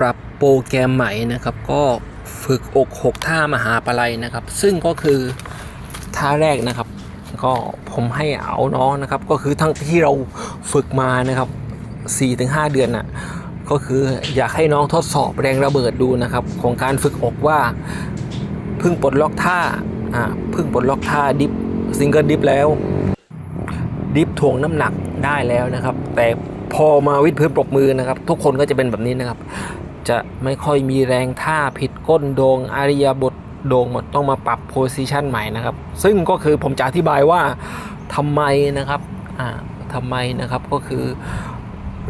ปรับโปรแกรมใหม่นะครับ ก็ฝึกอกหกท่ามหาปลัยนะครับ ซึ่งก็คือท่าแรกนะครับ ก็ผมให้เอาน้องนะครับ ก็คือทั้งที่เราฝึกมานะครับ4-5 เดือนน่ะก็คืออยากให้น้องทดสอบแรงระเบิดดูนะครับ ของการฝึกอกว่าเพิ่งปลดล็อกท่าอ่าเพิ่งปลดล็อกท่าดิฟซิงเกิลดิฟแล้ว ดิฟถ่วงน้ำหนักได้แล้วนะครับ แต่พอมาวิดพื้นปรบมือนะครับ ทุกคนก็จะเป็นแบบนี้นะครับ จะไม่ค่อยมีแรงท่าผิดก้นโดงอาริยาบทโดงหมดต้องมาปรับโพซิชันใหม่นะครับ ซึ่งก็คือผมจะอธิบายว่าทำไมนะครับอ่าทำไมนะครับก็คือ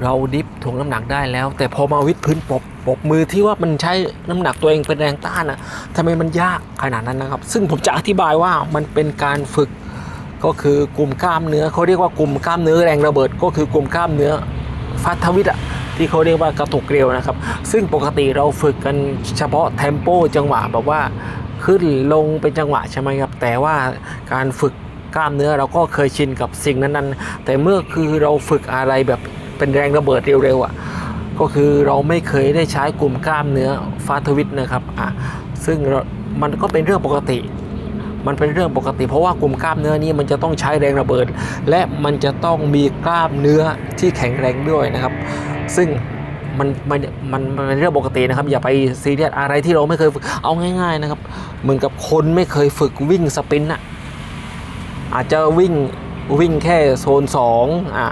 เราดิฟถ่วงน้ำหนักได้แล้ว แต่พอมาวิดพื้นปบปบมือที่ว่ามันใช้น้ำหนักตัวเองเป็นแรงต้านอะทำไมมันยากขนาดนั้นนะครับ ซึ่งผมจะอธิบายว่ามันเป็นการฝึกก็คือกลุ่มกล้ามเนื้อเขาเรียกว่ากลุ่มกล้ามเนื้อแรงระเบิด ก็คือกลุ่มกล้ามเนื้อฟัทวิตอะ ที่เขาเรียกว่ากระตุกเร็วนะครับ ซึ่งปกติเราฝึกกันเฉพาะเทมโปจังหวะแบบว่าขึ้นลงเป็นจังหวะใช่ไหมครับ แต่ว่าการฝึกกล้ามเนื้อเราก็เคยชินกับสิ่งนั้นๆ แต่เมื่อคือเราฝึกอะไรแบบเป็นแรงระเบิดเร็วๆอะก็คือเราไม่เคยได้ใช้กลุ่มกล้ามเนื้อฟาทวิตนะครับอะซึ่งมันก็เป็นเรื่องปกติ มันเป็นเรื่องปกติ เพราะว่ากลุ่มกล้ามเนื้อนี้มันจะต้องใช้แรงระเบิด และมันจะต้องมีกล้ามเนื้อที่แข็งแรงด้วยนะครับ ซึ่งมันมันมันมันเป็นเรื่องปกตินะครับ อย่าไปซีเรียสอะไรที่เราไม่เคยฝึกเอาง่าย ๆนะครับ เหมือนกับคนไม่เคยฝึกวิ่งสปินอะอาจจะวิ่งวิ่งแค่โซน2อ่า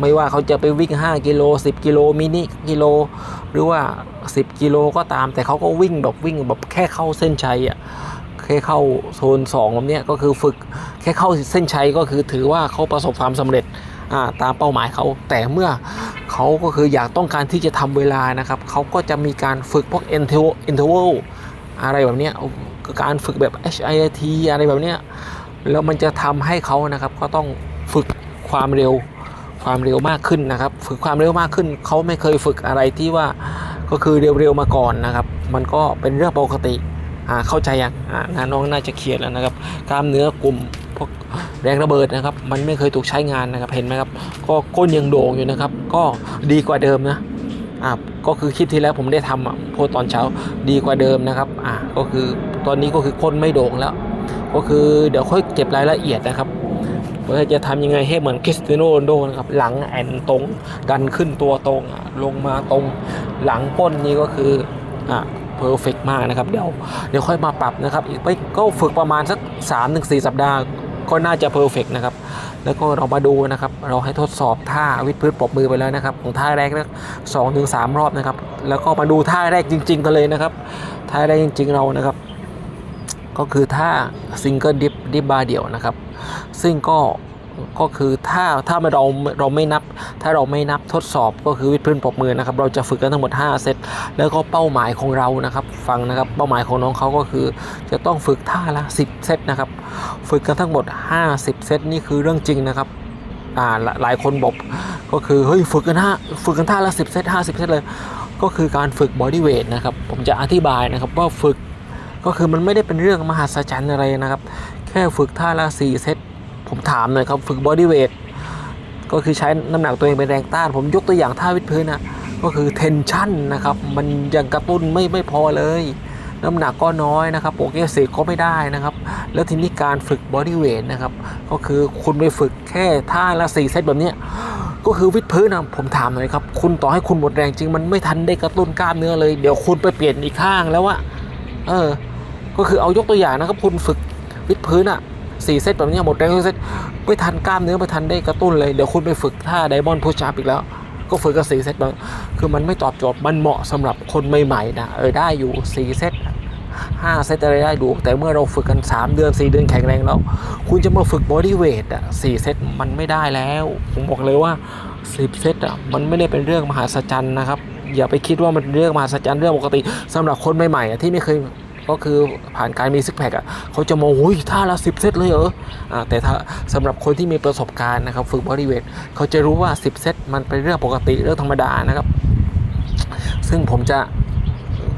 ไม่ว่าเขาจะไปวิ่ง 5 กิโล 10 กิโลมินิกิโล หรือว่า 10 กิโลก็ตาม แต่เขาก็วิ่งแบบวิ่งแบบแค่เข้าเส้นชัยอะแค่เข้าโซน2แบบเนี้ยก็คือฝึกแค่เข้าเส้นชัยก็คือถือว่าเขาประสบความสำเร็จอ่าตามเป้าหมายเขา แต่เมื่อ เขาก็คืออยากต้องการที่จะทำเวลานะครับเขาก็จะมีการฝึกพวก interval interval อะไรแบบนี้การฝึกแบบ HIIT อะไรแบบนี้แล้วมันจะทำให้เขานะครับก็ต้องฝึกความเร็วความเร็วมากขึ้นนะครับ ฝึกความเร็วมากขึ้น เขาไม่เคยฝึกอะไรที่ว่าก็คือเร็วๆมาก่อนนะครับ มันก็เป็นเรื่องปกติเข้าใจยังน้องน่าจะเคลียร์แล้วนะครับ กล้ามเนื้อกลุ่ม แรงระเบิดนะครับ มันไม่เคยถูกใช้งานนะครับเห็นไหมครับ ก็ก้นยังโด่งอยู่นะครับ ก็ดีกว่าเดิมนะอ่าก็คือคลิปที่แล้วผมได้ทำอะโพสตอนเช้าดีกว่าเดิมนะครับอ่าก็คือตอนนี้ก็คือก้นไม่โด่งแล้ว ก็คือเดี๋ยวค่อยเก็บรายละเอียดนะครับว่าจะทำยังไงให้เหมือนคริสเตียโนโรนัลโดนะครับหลังแอนตรงดันขึ้นตัวตรงลงมาตรงหลังก้นนี่ก็คืออ่าเพอร์เฟกมากนะครับ เดี๋ยวเดี๋ยวค่อยมาปรับนะครับอีกไปก็ฝึกประมาณสัก 3-4ถึงสัปดาห์ ก็น่าจะเพอร์เฟกนะครับ แล้วก็เรามาดูนะครับ เราให้ทดสอบท่าวิดพื้นปรบมือไปแล้วนะครับ ของท่าแรกนะสองถึงสามรอบนะครับ แล้วก็มาดูท่าแรกจริง ๆ กันเลยนะครับ ท่าแรกจริง ๆ เรานะครับ ก็คือท่าซิงเกิลดิฟดิฟบาร์เดี่ยวนะครับ ซึ่งก็ ก็คือถ้าถ้าเราเราไม่นับ ถ้าเราไม่นับทดสอบก็คือวิดพื้นปรบมือนะครับ เราจะฝึกกันทั้งหมด 5 เซตแล้วก็เป้าหมายของเรานะครับ ฟังนะครับเป้าหมายของน้องเขาก็คือ จะต้องฝึกท่าละ 10 เซตนะครับ ฝึกกันทั้งหมด 50 เซตนี่คือเรื่องจริงนะครับอ่าหลหลายคนบอกก็คือเฮ้ยฝึกกันห้าฝึกกันท่าละ 10 เซต50 เซตเลย ก็คือการฝึกบอดี้เวทนะครับผมจะอธิบายนะครับว่าฝึกก็คือมันไม่ได้เป็นเรื่องมหัศจรรย์อะไรนะครับ แค่ฝึกท่าละ 4 เซต ผมถามหน่อยครับฝึกบอดี้เวทก็คือใช้น้ำหนักตัวเองเป็นแรงต้าน ผมยกตัวอย่างท่าวิดพื้นนะก็คือเทนชั่นนะครับ มันยังกระตุ้นไม่ไม่พอเลย น้ำหนักก็น้อยนะครับโปรเกรสซีฟก็ไม่ได้นะครับ แล้วทีนี้การฝึกบอดี้เวทนะครับ ก็คือคุณไปฝึกแค่ท่าละสี่เซตแบบนี้ก็คือวิดพื้นนะผมถามหน่อยครับ คุณต่อให้คุณหมดแรงจริง มันไม่ทันได้กระตุ้นกล้ามเนื้อเลย เดี๋ยวคุณไปเปลี่ยนอีกข้างแล้วอะเออ ก็คือเอายกตัวอย่างนะครับ คุณฝึกวิดพื้นอะ สี่เซตแบบนี้หมดแรงทุกเซตไม่ทันกล้ามเนื้อไม่ทันได้กระตุ้นเลย เดี๋ยวคุณไปฝึกท่าไดมอนด์พุชอัพอีกแล้ว ก็ฝึกกันสี่เซตบางคือมันไม่ตอบโจทย์มันเหมาะสำหรับคนใหม่ๆนะเออได้อยู่สี่เซตห้าเซตอะไรได้ดู แต่เมื่อเราฝึกกัน 3 เดือน 4 เดือนแข็งแรงแล้ว คุณจะมาฝึกบอดี้เวทอะสี่เซตมันไม่ได้แล้ว ผมบอกเลยว่า 10 เซตอะมันไม่ได้เป็นเรื่องมหัศจรรย์นะครับ อย่าไปคิดว่ามันเรื่องมหัศจรรย์เรื่องปกติสำหรับคนใหม่ๆที่ไม่เคย ก็คือผ่านการมีซิกแพคอะเขาจะมองอุ้ยท่าละสิบเซตเลยเหรออ่าแต่ถ้าสำหรับคนที่มีประสบการณ์นะครับ ฝึกบริเวทเขาจะรู้ว่า 10 เซตมันเป็นเรื่องปกติเรื่องธรรมดานะครับ ซึ่งผมจะ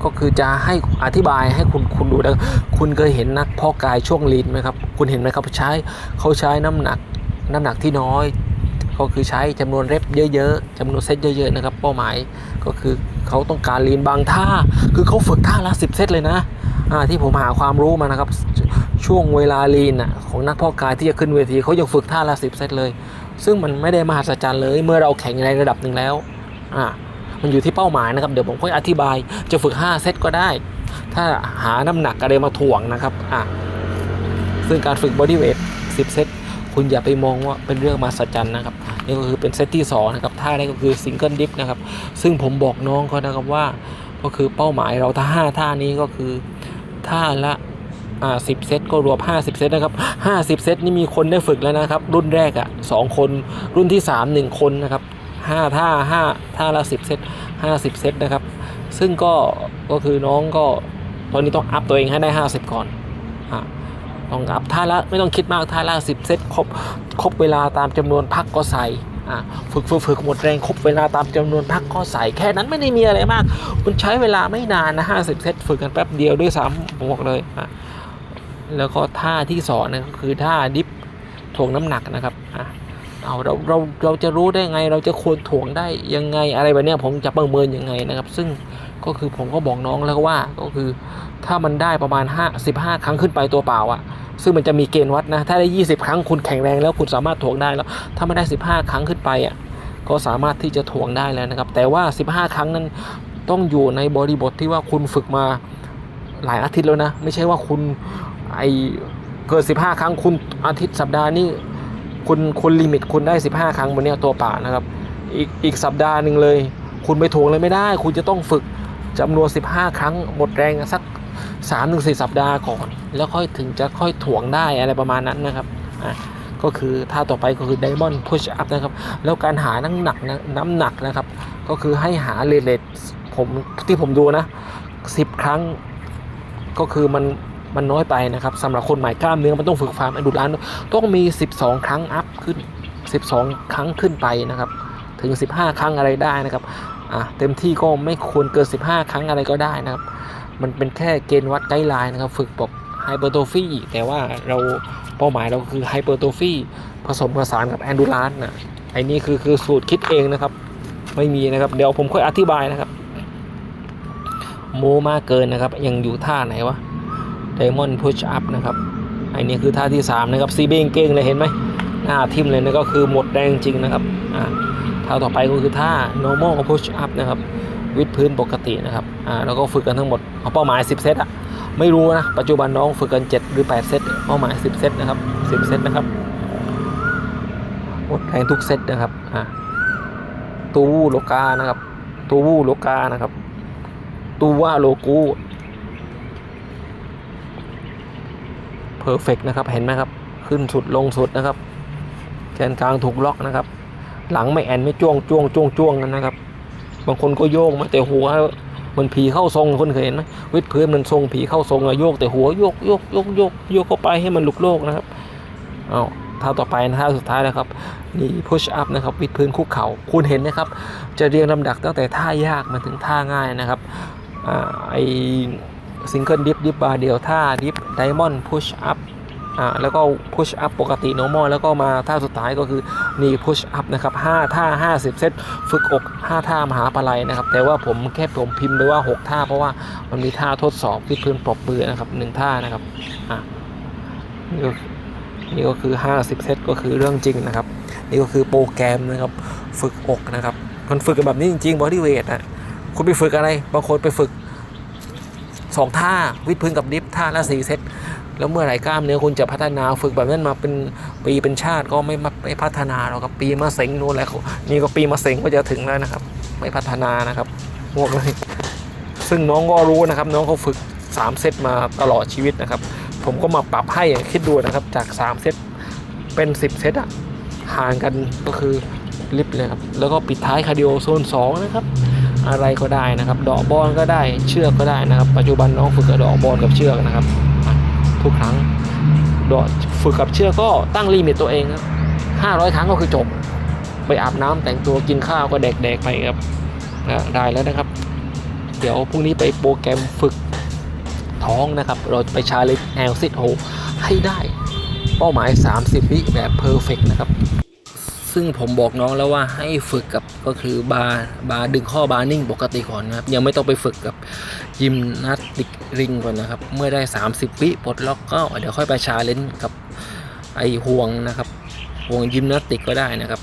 ก็คือจะให้อธิบายให้คุณคุณดูนะคุณเคยเห็นนักพาะกายช่วงลีนไหมครับ คุณเห็นไหมครับใช้เขาใช้น้ำหนักน้ำหนักที่น้อย ก็คือใช้จำนวนเรปเยอะๆจำนวนเซตเยอะ ๆ นะครับ เป้าหมายก็คือเขาต้องการลีนบางท่า คือเขาฝึกท่าละ10เซตเลยนะ ที่ผมหาความรู้มานะครับ ช่วงเวลาลีนอะของนักพาะกายที่จะขึ้นเวทีเขายังฝึกท่าละ10เซตเลย ซึ่งมันไม่ได้มหัศจรรย์เลย เมื่อเราแข็งแรงระดับหนึ่งแล้วอ่ามันอยู่ที่เป้าหมายนะครับ เดี๋ยวผมค่อยอธิบายจะฝึก 5 เซตก็ได้ ถ้าหาน้ำหนักอะไรมาถ่วงนะครับอะซึ่งการฝึกบอดี้เวท10 เซตคุณอย่าไปมองว่าเป็นเรื่องมหัศจรรย์นะครับนี่ก็คือเป็นเซตที่2นะครับท่าแรกก็คือซิงเกิลดิฟนะครับซึ่งผมบอกน้องเขานะครับว่าก็คือเป้าหมายเราถ้าห้าท่านี้ก็คือ ท่าละอ่าสิบเซตก็รวม50เซตนะครับ50เซตนี่มีคนได้ฝึกแล้วนะครับ รุ่นแรกอะ่ะสองคนรุ่นที่3 1คนนะครับห้าท่าห้าท่าละ10เซต50เซตนะครับ ซึ่งก็ก็คือน้องก็ตอนนี้ต้องอัพตัวเองให้ได้50ก่อนอ่าต้องอัพท่าละไม่ต้องคิดมากท่าละ10เซตครบครบเวลาตามจำนวนพักก็ใส่ ฝึกฝึกฝึกหมดแรงครบเวลาตามจำนวนพักก็ใส่แค่นั้นไม่ได้มีอะไรมาก คุณใช้เวลาไม่นานนะ50เซตฝึกกันแป๊บเดียวด้วยซ้ำผมบอกเลยอะแล้วก็ท่าที่สองนะก็คือท่าดิฟถ่วงน้ำหนักนะครับอะเอาเราเราเราจะรู้ได้ไง เราจะควรถ่วงได้ยังไงอะไรแบบเนี้ยผมจะประเมินยังไงนะครับ ซึ่งก็คือผมก็บอกน้องแล้วว่าก็คือ ถ้ามันได้ประมาณ5 15 ครั้งขึ้นไปตัวเปล่าอะ ซึ่งมันจะมีเกณฑ์วัดนะ ถ้าได้ 20 ครั้งคุณแข็งแรงแล้วคุณสามารถถ่วงได้แล้ว ถ้าไม่ได้ 15 ครั้งขึ้นไปอะก็สามารถที่จะถ่วงได้แล้วนะครับ แต่ว่า 15 ครั้งนั้นต้องอยู่ในบริบทที่ว่าคุณฝึกมาหลายอาทิตย์แล้วนะ ไม่ใช่ว่าคุณไอเกิน15 ครั้งคุณอาทิตย์สัปดาห์นี้คุณคุณลิมิตคุณได้ 15 ครั้งบนเนี้ยตัวป่านะครับ อีกอีกสัปดาห์หนึ่งเลย คุณไปถ่วงเลยไม่ได้ คุณจะต้องฝึกจำนวน 15 ครั้งหมดแรงสัก 3-4ถึงสัปดาห์ก่อน แล้วค่อยถึงจะค่อยถ่วงได้อะไรประมาณนั้นนะครับอะก็คือท่าต่อไปก็คือ Diamond Push Up นะครับ แล้วการหาน้ำหนักนะน้ำหนักนะครับ ก็คือให้หาเลทเลทผมที่ผมดูนะสิบครั้ง ก็คือมันมันน้อยไปนะครับสำหรับคนใหม่กล้ามเนื้อมันต้องฝึกฟาร์มอันดุร้านต้องมี 12 ครั้งอัพขึ้น 12 ครั้งขึ้นไปนะครับ ถึง 15 ครั้งอะไรได้นะครับอะเต็มที่ก็ไม่ควรเกิน 15 ครั้งอะไรก็ได้นะครับ มันเป็นแค่เกณฑ์วัดไกด์ไลน์นะครับ ฝึกแบอกไฮเปอร์โทฟีแต่ว่าเราเป้าหมายเราคือไฮเปอร์โทฟีผสมผสานกับแอนดูรานนะไอ้นี่คือคือสูตรคิดเองนะครับ ไม่มีนะครับ เดี๋ยวผมค่อยอธิบายนะครับโมมากเกินนะครับ ยังอยู่ท่าไหนวะ Diamond Push Up นะครับไอ้นี่คือท่าที่ 3 นะครับซีเบงเก้งเลยเห็นไหมหน้าทิมเลยนะก็คือหมดแรงจริงนะครับอ่าท่าต่อไปก็คือท่า normal push up นะครับ วิดพื้นปกตินะครับอ่าแล้วก็ฝึกกันทั้งหมดเอาเป้าหมาย 10 เซตอะไม่รู้นะปัจจุบันน้องฝึกกัน 7 หรือ 8 เซตเป้าหมาย 10 เซตนะครับ 10 เซตนะครับหมดแรงทุกเซตนะครับอ่าตูวูโลกานะครับตูวูโลกานะครับตูว่าโลกูเพอร์เฟกนะครับเห็นไหมครับขึ้นสุดลงสุดนะครับแกนกลางถูกล็อกนะครับ หลังไม่แอนไม่จ้วงจ้วงจ้วงจ้วงกันนะครับ บางคนก็โยกมาแต่หัวมันผีเข้าทรงคนเคยเห็นไหมวิดพื้นมันทรงผีเข้าทรงอะโยกแต่หัวโยกโยกโยกโยกโยกเข้าไปให้มันหลุกโลกนะครับเอาท่าต่อไปนะท่าสุดท้ายนะครับนี่ push up นะครับวิดพื้นคุกเข่าคุณเห็นนะครับ จะเรียงลำดับตั้งแต่ท่ายากมาถึงท่าง่ายนะครับอไอซิงเกิลดิฟดิฟบาร์เดียวท่าดิฟไดมอนด์พุชอัพ อ่าแล้วก็ push up ปกติ normal แล้วก็มาท่าสุดท้ายก็คือนี่ push up นะครับ5ท่า 50 เซตฝึกอก 5 ท่ามหาปลัยนะครับ แต่ว่าผมแค่ผมพิมพ์ไปว่า 6 ท่า เพราะว่ามันมีท่าทดสอบวิดพื้นปรบมือนะครับหนึ่งท่านะครับอ่านี่ก็นี่ก็คือ 50 เซตก็คือเรื่องจริงนะครับ นี่ก็คือโปรแกรมนะครับฝึกอกนะครับมันฝึกกันแบบนี้จริงๆบอดี้เวทนะคุณไปฝึกอะไร บางคนไปฝึกสองท่าวิดพื้นกับดิฟท่าละสี่เซต แล้วเมื่อไหร่กล้ามเนื้อคุณจะพัฒนาฝึกแบบนั้นมาเป็นปีเป็นชาติก็ไม่มาไม่พัฒนาหรอกครับปีมาเซ็งนู่นแหละนี่ก็ปีมาเซ็งก็จะถึงแล้วนะครับ ไม่พัฒนานะครับพวกเลยซึ่งน้องก็รู้นะครับ น้องเขาฝึก 3 เซตมาตลอดชีวิตนะครับ ผมก็มาปรับให้คิดดูนะครับ จาก 3 เซตเป็น 10 เซตอะห่างกันก็คือลิฟต์เลยครับ แล้วก็ปิดท้ายคาร์ดิโอโซน2นะครับอะไรก็ได้นะครับ ดอกบอลก็ได้เชือกก็ได้นะครับ ปัจจุบันน้องฝึกกับดอกบอลกับเชือกนะครับ ทุกครั้งดอฝึกกับเชือกก็ตั้งลิมิตตัวเองครับห้าร้อยครั้งก็คือจบ ไปอาบน้ำแต่งตัวกินข้าวก็แดกๆไปครับนะได้แล้วนะครับ เดี๋ยวพรุ่งนี้ไปโปรแกรมฝึกท้องนะครับ เราจะไปชาเลนจ์แอลซิดโฮให้ได้ เป้าหมาย 30 วิแบบเพอร์เฟกนะครับ ซึ่งผมบอกน้องแล้วว่าให้ฝึกกับก็คือบาร์บาร์ดึงข้อบาร์นิ่งปกติก่อนนะครับ ยังไม่ต้องไปฝึกกับยิมนาสติกริงก่อนนะครับ เมื่อได้ 30 วิปลดล็อกก็เดี๋ยวค่อยไปชาเลนจ์กับไอห่วงนะครับห่วงยิมนาสติกก็ได้นะครับ